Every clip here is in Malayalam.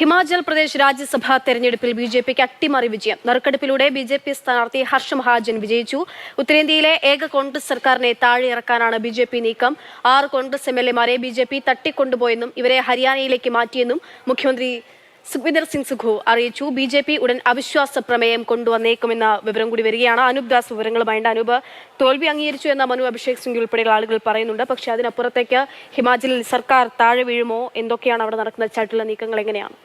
ഹിമാചൽ പ്രദേശ് രാജ്യസഭാ തെരഞ്ഞെടുപ്പിൽ ബി ജെ പിക്ക് അട്ടിമറി വിജയം. നറുക്കെടുപ്പിലൂടെ ബി ജെ പി സ്ഥാനാർത്ഥി ഹർഷ മഹാജൻ വിജയിച്ചു. ഉത്തരേന്ത്യയിലെ ഏക കോൺഗ്രസ് സർക്കാരിനെ താഴെ ഇറക്കാനാണ് ബി ജെ പി നീക്കം. ആറ് കോൺഗ്രസ് എം എൽ എമാരെ ബി ജെ പി തട്ടിക്കൊണ്ടുപോയെന്നും ഇവരെ ഹരിയാനയിലേക്ക് മാറ്റിയെന്നും മുഖ്യമന്ത്രി സുഖ്വിന്ദർ സിംഗ് സുഖു അറിയിച്ചു. ബി ജെ പി ഉടൻ അവിശ്വാസ പ്രമേയം കൊണ്ടുവന്നേക്കുമെന്ന വിവരം കൂടി വരികയാണ്. അനൂപ് ദാസ് വിവരങ്ങളുമായിട്ട് അനൂപ് തോൽവി അംഗീകരിച്ചു എന്ന മനു അഭിഷേക് സിംഗ് ഉൾപ്പെടെയുള്ള ആളുകൾ പറയുന്നുണ്ട്. പക്ഷേ അതിനപ്പുറത്തേക്ക് ഹിമാചലിൽ സർക്കാർ താഴെ വീഴുമോ? എന്തൊക്കെയാണ് അവിടെ നടക്കുന്ന ചാട്ടുള്ള നീക്കങ്ങൾ എങ്ങനെയാണ്?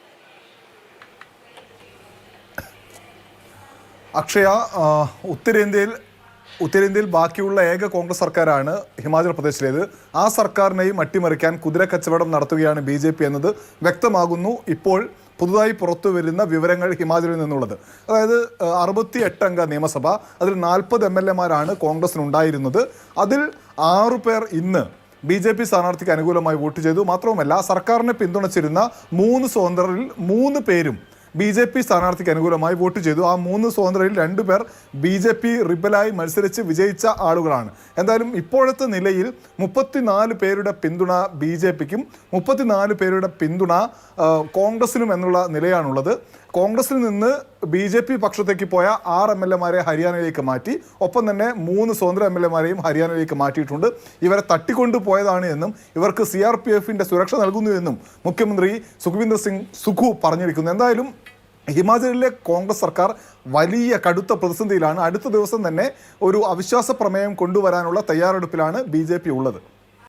അക്ഷയ ഉത്തരേന്ത്യയിൽ ഉത്തരേന്ത്യയിൽ ബാക്കിയുള്ള ഏക കോൺഗ്രസ് സർക്കാരാണ് ഹിമാചൽ പ്രദേശിലേത്. ആ സർക്കാരിനെയും അട്ടിമറിക്കാൻ കുതിര കച്ചവടം നടത്തുകയാണ് ബി എന്നത് വ്യക്തമാകുന്നു. ഇപ്പോൾ പുതുതായി പുറത്തു വരുന്ന വിവരങ്ങൾ ഹിമാചലിൽ നിന്നുള്ളത്. അതായത് അറുപത്തി എട്ടംഗ നിയമസഭ അതിൽ നാൽപ്പത് എം എൽ എമാരാണ് കോൺഗ്രസിനുണ്ടായിരുന്നത്. അതിൽ ആറു പേർ ഇന്ന് ബി ജെ പി സ്ഥാനാർത്ഥിക്ക് അനുകൂലമായി വോട്ട് ചെയ്തു. മാത്രവുമല്ല സർക്കാരിനെ പിന്തുണച്ചിരുന്ന മൂന്ന് സ്വതന്ത്രരിൽ മൂന്ന് പേരും ബി ജെ പി സ്ഥാനാർത്ഥിക്ക് അനുകൂലമായി വോട്ട് ചെയ്തു. ആ മൂന്ന് സ്വതന്ത്രരിൽ രണ്ടുപേർ ബി ജെ പി റിബലായി മത്സരിച്ച് വിജയിച്ച ആളുകളാണ്. എന്തായാലും ഇപ്പോഴത്തെ നിലയിൽ മുപ്പത്തിനാല് പേരുടെ പിന്തുണ ബി ജെ പിക്കും മുപ്പത്തിനാല് പേരുടെ പിന്തുണ കോൺഗ്രസിനും എന്നുള്ള നിലയാണുള്ളത്. കോൺഗ്രസിൽ നിന്ന് ബി ജെ പി പക്ഷത്തേക്ക് പോയ ആറ് എം എൽ എമാരെ ഹരിയാനയിലേക്ക് മാറ്റി. ഒപ്പം തന്നെ മൂന്ന് സ്വതന്ത്ര എം എൽ എമാരെയും ഹരിയാനയിലേക്ക് മാറ്റിയിട്ടുണ്ട്. ഇവരെ തട്ടിക്കൊണ്ടു പോയതാണ് എന്നും ഇവർക്ക് സി ആർ പി എഫിന്റെ സുരക്ഷ നൽകുന്നു എന്നും മുഖ്യമന്ത്രി സുഖ്വിന്ദർ സിംഗ് സുഖു പറഞ്ഞിരിക്കുന്നു. എന്തായാലും ഹിമാചലിലെ കോൺഗ്രസ് സർക്കാർ വലിയ കടുത്ത പ്രതിസന്ധിയിലാണ്. അടുത്ത ദിവസം തന്നെ ഒരു അവിശ്വാസ പ്രമേയം കൊണ്ടുവരാനുള്ള തയ്യാറെടുപ്പിലാണ് ബി ഉള്ളത്.